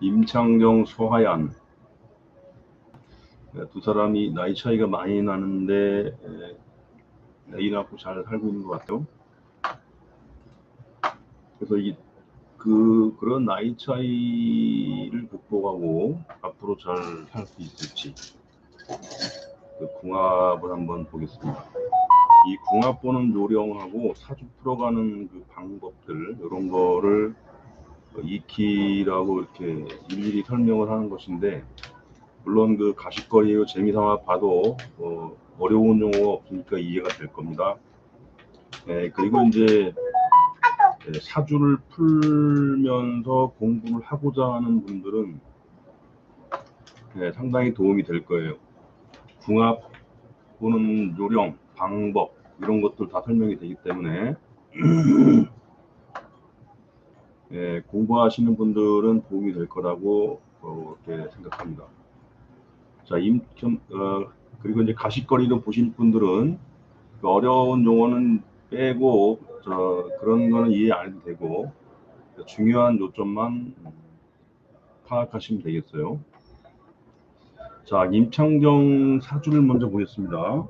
임창정, 소하얀 네, 두 사람이 나이 차이가 많이 나는데 에, 애인 낳고 잘 살고 있는 것 같아요. 그래서 이 그 그런 나이 차이를 극복하고 앞으로 잘 살 수 있을지 그 궁합을 한번 보겠습니다. 이 궁합 보는 요령하고 사주 풀어가는 그 방법들 이런 거를 익히라고 이렇게 일일이 설명을 하는 것인데 물론 그 가십거리로 재미삼아 봐도 어, 어려운 용어가 없으니까 이해가 될 겁니다. 네, 그리고 이제 네, 사주를 풀면서 공부를 하고자 하는 분들은 네, 상당히 도움이 될 거예요. 궁합 보는 요령, 방법 이런 것들 다 설명이 되기 때문에 예, 공부하시는 분들은 도움이 될 거라고 어, 이렇게 생각합니다. 자, 임, 어, 그리고 이제 가십거리로 보실 분들은 그 어려운 용어는 빼고 저 그런 거는 이해 안 해도 되고 중요한 요점만 파악하시면 되겠어요. 자, 임창정 사주를 먼저 보겠습니다.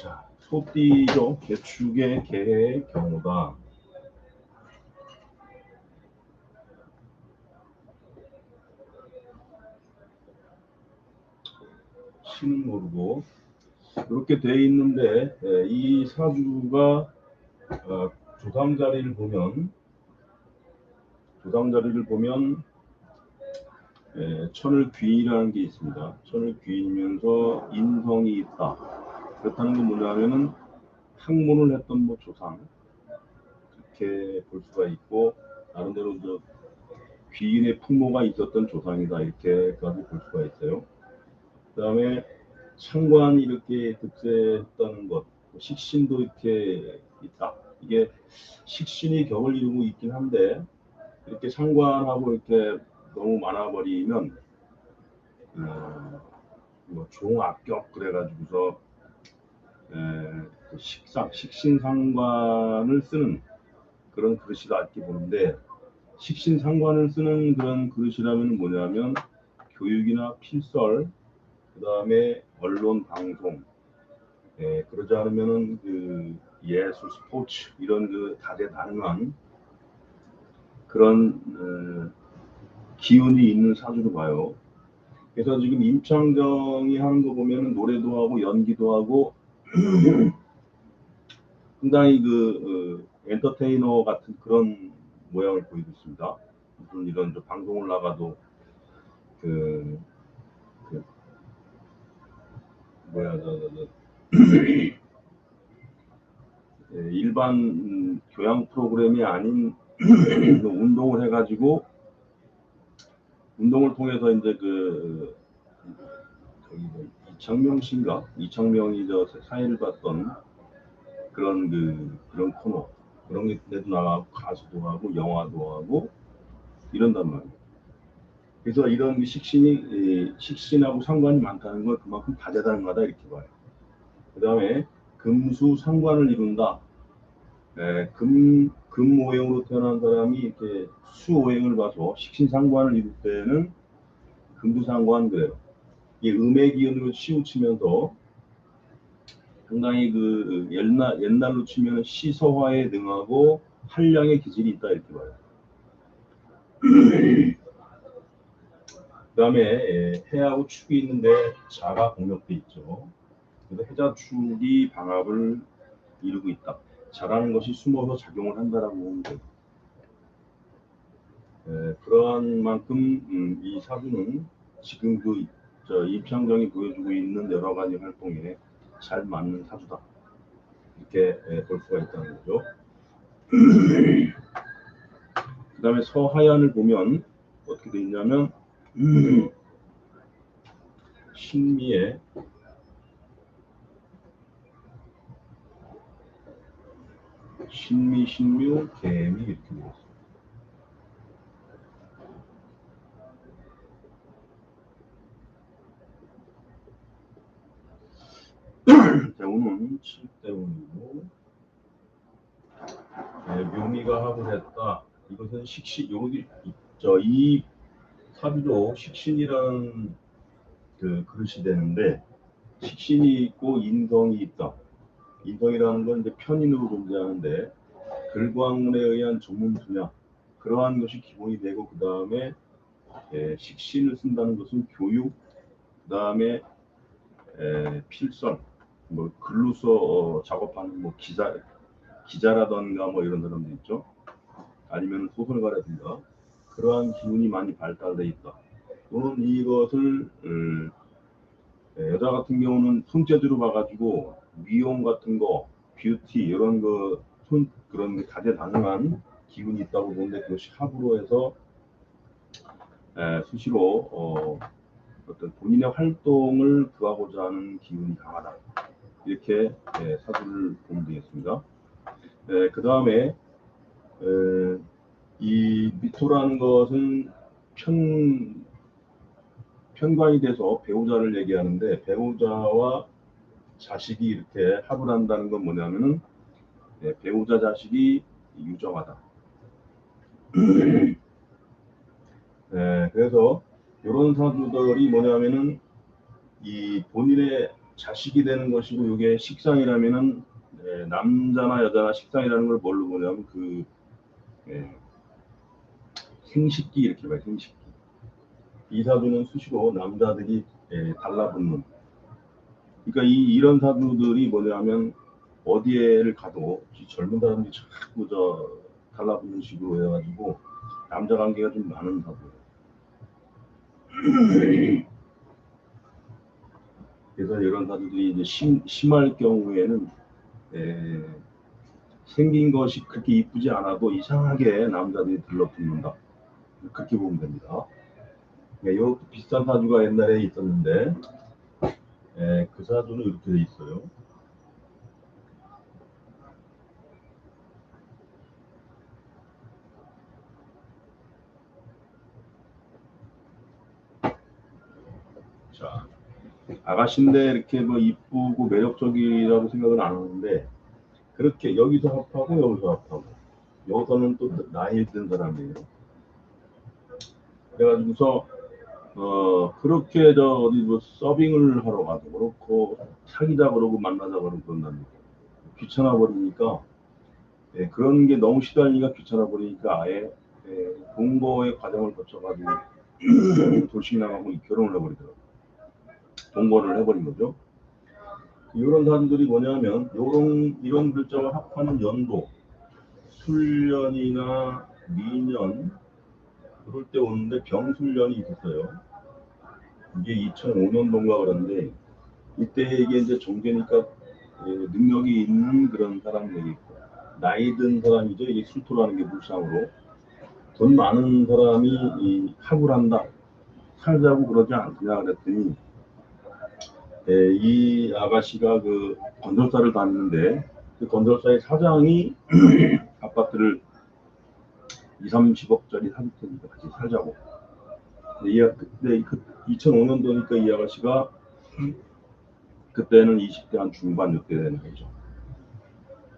자, 소띠죠. 개축의 개의 경우다. 신은 모르고 이렇게 돼 있는데 예, 이 사주가 어, 조상 자리를 보면 조상 자리를 보면 예, 천을 귀인이라는 게 있습니다. 천을 귀인이면서 인성이 있다. 그렇다는 건 뭐냐면은 학문을 했던 뭐 조상 그렇게 볼 수가 있고 나름대로 저 귀인의 풍모가 있었던 조상이다 이렇게까지 볼 수가 있어요. 그 다음에 창관이 이렇게 득세했다는 것, 식신도 이렇게 있다. 이게 식신이 격을 이루고 있긴 한데 이렇게 상관하고 이렇게 너무 많아버리면 어, 뭐 종합격 그래가지고서 에, 그 식상 식신상관을 쓰는 그런 그릇이다 이렇게 보는데 식신상관을 쓰는 그런 그릇이라면 뭐냐면 교육이나 필설 그 다음에 언론 방송 예, 그러지 않으면은 그 예술 스포츠 이런 그 다재다능한 그런 어, 기운이 있는 사주로 봐요. 그래서 지금 임창정이 하는 거 보면은 노래도 하고 연기도 하고 상당히 그 어, 엔터테이너 같은 그런 모양을 보이고 있습니다. 무슨 이런 저 방송을 나가도 그, 그 뭐야 저, 저, 저 예, 일반 음, 교양 프로그램이 아닌 그 운동을 해가지고 운동을 통해서 이제 그 저기 뭐 씨인가 이창명이 저 사회를 봤던 그런 그 그런 코너 그런 게도 나가고 가수도 하고 영화도 하고 이런단 말이에요. 그래서 이런 그 식신이 이 식신하고 상관이 많다는 걸 그만큼 다재다능하다 이렇게 봐요. 그 다음에 금수 상관을 이룬다. 에, 금, 금 오행으로 태어난 사람이 이렇게 수 오행을 봐서 식신상관을 이룰 때는 금부상관 그래요. 이 음의 기운으로 치우치면서 상당히 그 옛날 옛날로 치면 시서화에 능하고 한량의 기질이 있다 이렇게 봐요. 그 다음에 해하고 축이 있는데 자가 공격돼 있죠. 그래서 해자 축이 방합을 이루고 있다. 자라는 것이 숨어서 작용을 한다라고 보면 돼요. 에, 그러한 만큼 음, 이 사주는 지금 그 저 입창정이 보여주고 있는 여러 가지 활동에 잘 맞는 사주다. 이렇게 에, 볼 수가 있다는 거죠. 그 다음에 서하얀을 보면 어떻게 돼 있냐면 음, 신미에 신미, 신묘, 개미 이렇게 되어 있습니다. 대운은 7대운이고 경미가 하고 했다. 이것은 식신 여기 저이 사주도 식신이라는 그 그릇이 되는데 식신이 있고 인성이 있다. 인성이라는 건 이제 편인으로 존재하는데 글광문에 의한 전문 분야 그러한 것이 기본이 되고 그 다음에 식신을 쓴다는 것은 교육 그 다음에 필선 뭐 글로서 어, 작업하는 뭐 기자 기자라던가 뭐 이런 사람들 있죠. 아니면 소설가라든가 그러한 기운이 많이 발달돼 있다. 또는 이것을 음, 여자 같은 경우는 손재주로 봐가지고 미용 같은 거, 뷰티 이런 거 손, 그런 게 다재다능한 기운이 있다고 보는데 그것이 합으로 해서 에, 수시로 어, 어떤 본인의 활동을 구하고자 하는 기운이 강하다. 이렇게 예, 사주를 보면 되겠습니다. 예, 그 다음에 이 미토라는 것은 편 편관이 돼서 배우자를 얘기하는데 배우자와 자식이 이렇게 합을 한다는 건 뭐냐면은 예, 배우자 자식이 유정하다. 예, 그래서 이런 사주들이 뭐냐면은 이 본인의 자식이 되는 것이고 이게 식상이라면은 예, 남자나 여자나 식상이라는 걸 뭘로 보냐면 그 예, 생식기 이렇게 봐요 생식기 이 사주는 수시로 남자들이 예, 달라붙는 그러니까 이 이런 사주들이 뭐냐면 어디에를 가도 젊은 사람들이 자꾸 저 달라붙는 식으로 해가지고 남자 관계가 좀 많은 사주예요. 그래서 이런 사람들이 이제 심, 심할 경우에는 에, 생긴 것이 그렇게 이쁘지 않아도 이상하게 남자들이 들러붙는다. 그렇게 보면 됩니다. 네, 요 비슷한 사주가 옛날에 있었는데 에, 그 사주는 이렇게 돼 있어요. 자, 아가씨인데 이렇게 뭐 이쁘고 매력적이라고 생각은 안 하는데 그렇게 여기서 합하고 여기서 합하고 여기서는 또 나이 든 사람이에요. 그래가지고서 어 그렇게 저 어디 뭐 서빙을 하러 가도 그렇고 사귀자 그러고 만나자 그러고 그런다니까 귀찮아 버리니까 예, 그런 게 너무 시달리니까 귀찮아 버리니까 아예 예, 동거의 과정을 거쳐가지고 돌싱 나가고 결혼을 해버리더라고요. 동거를 해버린 거죠. 이런 사람들이 뭐냐면 이런 이런 글자와 합하는 연도 술년이나 미년 그럴 때 오는데 병술년이 있었어요. 이게 2005년도인가 그런데 이때 이게 이제 정제니까 예, 능력이 있는 그런 사람 얘기고 나이 든 사람이죠. 이게 술토라는 게 물상으로 돈 많은 사람이 이 합을 한다 살자고 그러지 않느냐 그랬더니 예, 이 아가씨가 그 건설사를 다니는데 그 건설사의 사장이 아파트를 2, 30억짜리 사줄 테니까 같이 살자고. 근데, 이, 근데 그 2005년도니까 이 아가씨가 그때는 20대 한 중반 이때 되는 거죠.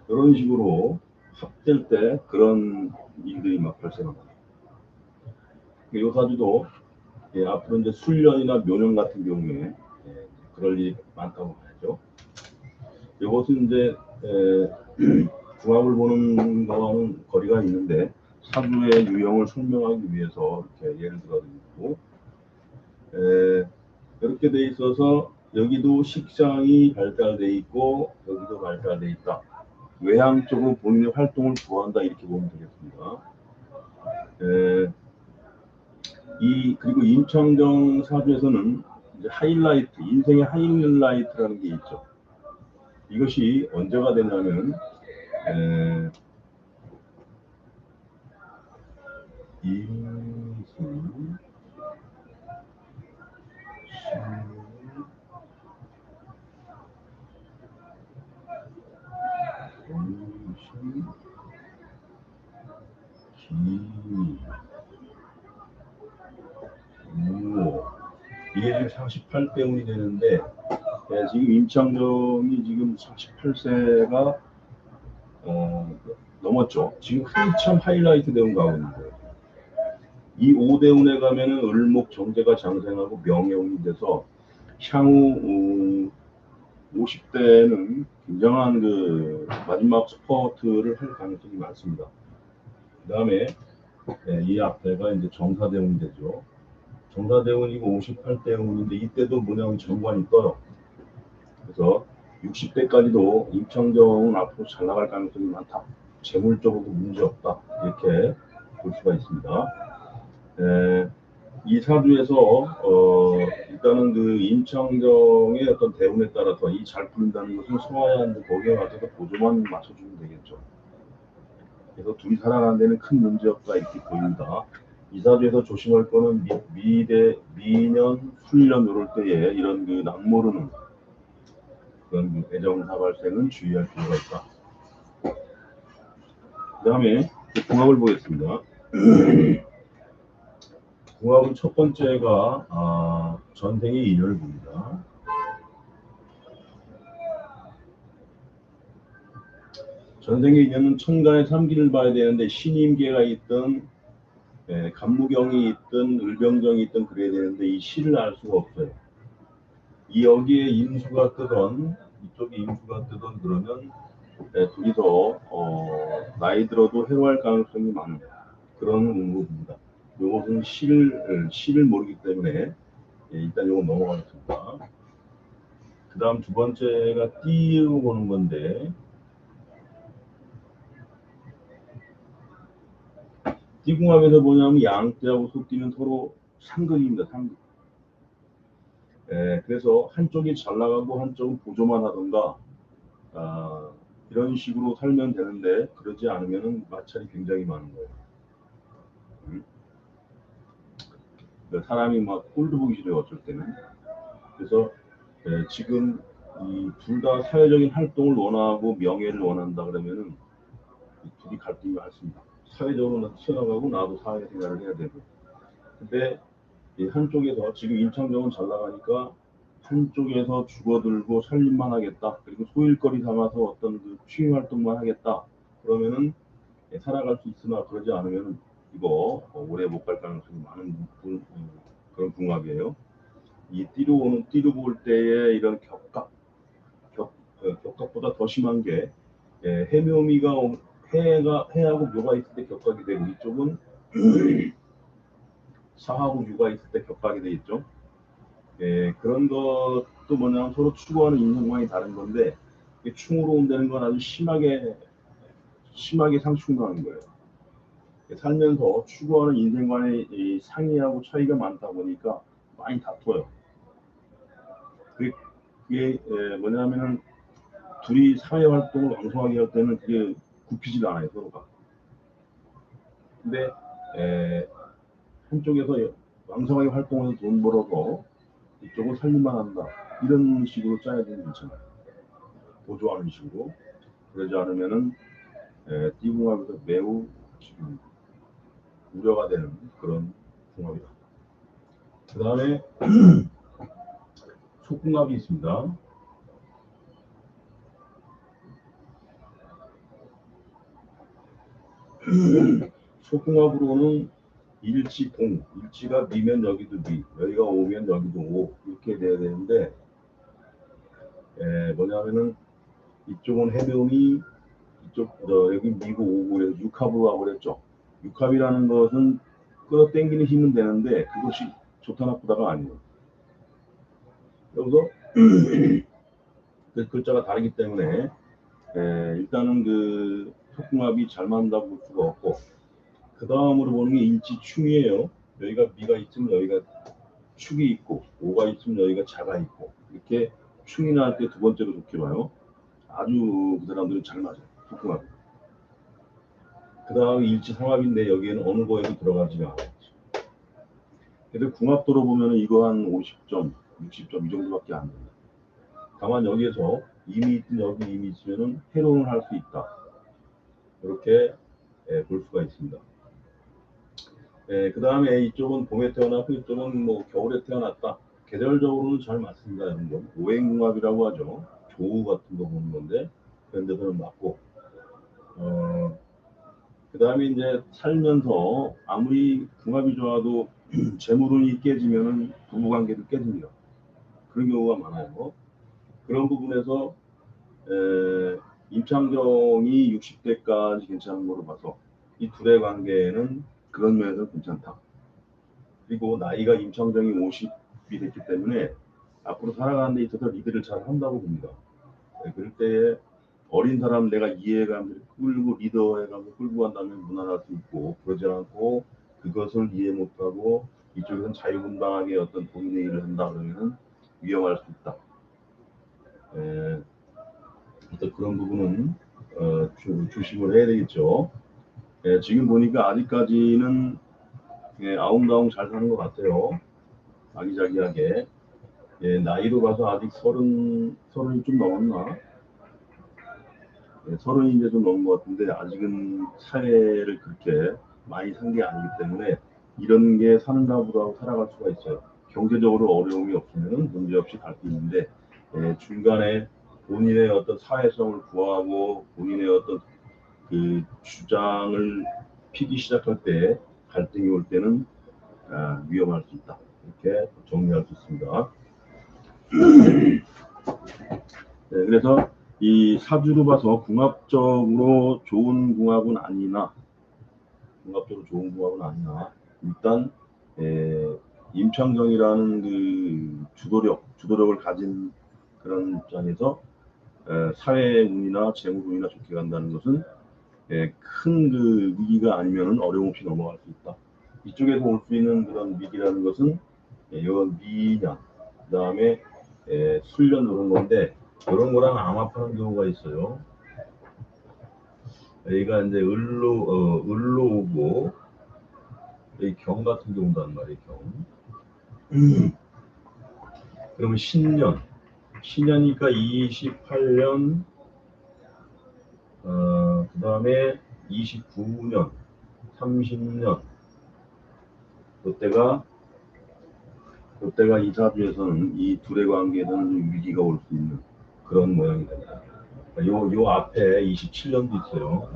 이런 식으로 합될 때 그런 일들이 막 발생합니다. 이 사주도 예, 앞으로 이제 술년이나 묘년 같은 경우에 예, 그럴 일이 많다고 봐야죠. 이것은 이제 에, 궁합을 보는 거와는 거리가 있는데 사주의 유형을 설명하기 위해서 이렇게 예를 들어드리고 이렇게 돼 있어서 여기도 식상이 발달돼 있고 여기도 발달돼 있다. 외향 쪽으로 본인의 활동을 좋아한다 이렇게 보면 되겠습니다. 에, 이 그리고 임창정 사주에서는 이제 하이라이트, 인생의 하이라이트라는 게 있죠. 이것이 언제가 되냐면 에, 임수 기 이게 지금 48대운이 되는데 네, 지금 임창정이 지금 48세가 어, 넘었죠. 지금 한참 하이라이트 대운 거예요. 이 오대운에 가면은 을목 정제가 장생하고 명예운이 돼서 향후 어, 50대는 굉장한 그 마지막 스포트를 할 가능성이 많습니다. 그 다음에 예, 이 앞에가 이제 정사대운이 되죠. 정사대운이고 58대운인데 이때도 뭐냐면 정관이 떠요. 그래서 60대까지도 임창정은 앞으로 잘 나갈 가능성이 많다. 재물적으로도 문제 없다. 이렇게 볼 수가 있습니다. 에, 이 사주에서 어, 일단은 그 임창정의 어떤 대운에 따라서 이 잘 풀린다는 것은 소화하는데 거기에 맞춰서 보조만 맞춰주면 되겠죠. 그래서 둘이 살아가는 데는 큰 문제 없다 이렇게 보입니다. 이 사주에서 조심할 거는 미, 미대, 미년, 술년 이럴 때에 이런 그 낙모르는 그런 그 애정사 발생은 주의할 필요가 있다. 그 다음에 궁합을 보겠습니다. 궁합은 첫 번째가 아, 전생의 인연을 봅니다. 전생의 인연은 천간의 삼기를 봐야 되는데 신임계가 있든 예, 간무경이 있든 을병정이 있든 그래야 되는데 이 시를 알 수가 없어요. 이 여기에 임수가 뜨던 이쪽에 임수가 뜨던 그러면 예, 둘이서 어, 나이 들어도 해로할 가능성이 많은 그런 운구입니다. 요것은 시를 시를 모르기 때문에 예, 일단 요거 넘어가겠습니다. 그 다음 두 번째가 띠로 보는 건데 띠궁합에서 뭐냐면 양띠하고 소띠는 서로 상극입니다. 상극. 예, 그래서 한쪽이 잘 나가고 한쪽은 보조만 하던가 아, 이런 식으로 살면 되는데 그러지 않으면 마찰이 굉장히 많은 거예요. 음? 그러니까 사람이 막 꼴도 보기 싫어요 어쩔 때는. 그래서 예, 지금 이둘다 사회적인 활동을 원하고 명예를 원한다 그러면은 이 둘이 갈등이 많습니다. 사회적으로 튀어나가고 나도 사회 생활을 해야 되고. 근데 이 한쪽에서 지금 임창정은 잘 나가니까 한쪽에서 죽어들고 살림만 하겠다. 그리고 소일거리 삼아서 어떤 그 취미 활동만 하겠다. 그러면은 예, 살아갈 수 있으나 그러지 않으면 이거 어, 오래 못 갈 가능성이 많은 분- 음, 그런 궁합이에요. 이 띠로 오는 띠로 볼 때의 이런 격각, 격, 어, 격각보다 더 심한 게 예, 해묘미가 오- 해가 해하고 묘가 있을 때 격각이 되고 이쪽은 사하고 유가 있을 때 격각이 돼 있죠. 예, 그런 것도 뭐냐면 서로 추구하는 인생관이 다른 건데 충으로 온다는 건 아주 심하게 심하게 상충당하는 거예요. 살면서 추구하는 인생관의 이 상이하고 차이가 많다 보니까 많이 다퉈요. 그게 예, 뭐냐면은 둘이 사회 활동을 왕성하게 할 때는 그게 굽히지도 않아요 서로가. 근데 에, 한쪽에서 왕성하게 활동해서 돈 벌어서 이쪽은 살림만 한다 이런 식으로 짜야 되는 괜찮아요. 보조하는 식으로 그러지 않으면은 에, 띠궁합에서 매우 지금 우려가 되는 그런 궁합이다. 그 다음에 속궁합이 있습니다. 속궁합으로는 일치 동, 일치가 미면 여기도 미, 여기가 오면 여기도 오 이렇게 돼야 되는데 에, 뭐냐면은 이쪽은 해명이 이쪽 저, 여기 미고 오고 육합으로 하고 그랬죠. 육합이라는 것은 끌어당기는 힘은 되는데 그것이 좋다 나쁘다가 아니에요. 여기서 그 글자가 다르기 때문에 에, 일단은 그 속궁합이 잘 맞는다고 볼 수가 없고 그 다음으로 보는 게 일지충이에요. 여기가 미가 있으면 여기가 축이 있고 오가 있으면 여기가 자가 있고 이렇게 충이 나올 때 두 번째로 좋게 봐요. 아주 그 사람들은 잘 맞아요. 속궁합. 그 다음 일지상합인데 여기에는 어느 거에도 들어가지 않아요. 그래도 궁합도로 보면 이거 한 50점, 60점 이 정도밖에 안 됩니다. 다만 여기에서 이미 있든 여기 이미 있으면은 해로운을 할수 있다. 이렇게 예, 볼 수가 있습니다. 예, 그 다음에 이쪽은 봄에 태어났고 이쪽은 뭐 겨울에 태어났다. 계절적으로는 잘 맞습니다, 여러분. 오행궁합이라고 하죠. 조우 같은 거 보는 건데 그런 데서는 맞고 어, 그 다음에 이제 살면서 아무리 궁합이 좋아도 재물운이 깨지면은 부부관계도 깨집니다. 그런 경우가 많아요. 그런 부분에서 에, 임창정이 60대까지 괜찮은 거로 봐서 이 둘의 관계는 그런 면에서 괜찮다. 그리고 나이가 임창정이 50이 됐기 때문에 앞으로 살아가는 데 있어서 리드를 잘 한다고 봅니다. 네, 그럴 때에 어린 사람 내가 이해감을 끌고 리더해가면서 끌고 간다면 무난할 수 있고 그러지 않고 그것을 이해 못하고 이쪽에서는 자유분방하게 어떤 본인의 일을 한다 그러면 위험할 수 있다. 에, 어떤 그런 부분은 어, 주, 조심을 해야 되겠죠. 예, 지금 보니까 아직까지는 예, 아웅다웅 잘 사는 것 같아요. 아기자기하게. 예, 나이로 봐서 아직 서른, 서른이 좀 넘었나? 예, 서른이 이제 좀 넘은 것 같은데, 아직은 사회를 그렇게 많이 산 게 아니기 때문에, 이런 게 사는가 보다 하고 살아갈 수가 있어요. 경제적으로 어려움이 없으면 문제 없이 갈 수 있는데, 예, 중간에 본인의 어떤 사회성을 구하고, 본인의 어떤 그 주장을 피기 시작할 때, 갈등이 올 때는 아, 위험할 수 있다. 이렇게 정리할 수 있습니다. 네, 그래서 이 사주로 봐서 궁합적으로 좋은 궁합은 아니나 궁합적으로 좋은 궁합은 아니나 일단 에, 임창정이라는 그 주도력, 주도력을 가진 그런 입장에서 에, 사회 운이나 재물 운이나 좋게 간다는 것은 큰 그 위기가 아니면 어려움 없이 넘어갈 수 있다. 이쪽에서 올 수 있는 그런 위기라는 것은 예, 이런 미년, 그 다음에 술년 이런 건데 이런 거랑 암압하는 경우가 있어요. 여기가 이제 을로 어, 을로 오고 여기 경 같은 게 온단 말이에요. 경. 그러면 신년, 신년이니까 28년, 어, 그 다음에 29년, 30년, 그때가 그때가 이 사주에서는 이 둘의 관계에는 위기가 올 수 있는 그런 모양이 됩니다. 요, 요 앞에 27년도 있어요.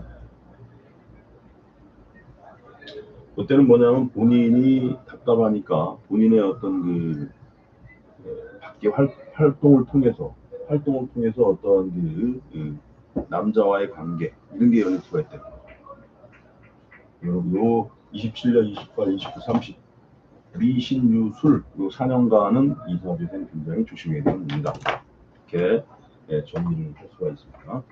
그때는 뭐냐면 본인이 답답하니까 본인의 어떤 그 활, 활동을 통해서 활동을 통해서 어떤 그, 그 남자와의 관계 이런 게 수가 있대요. 요, 요 27년, 28, 29, 30 리신유술 요 4년간은 이 사주에서는 굉장히 조심해야 겁니다. 이렇게 예, 정리를 할 수가 있습니다.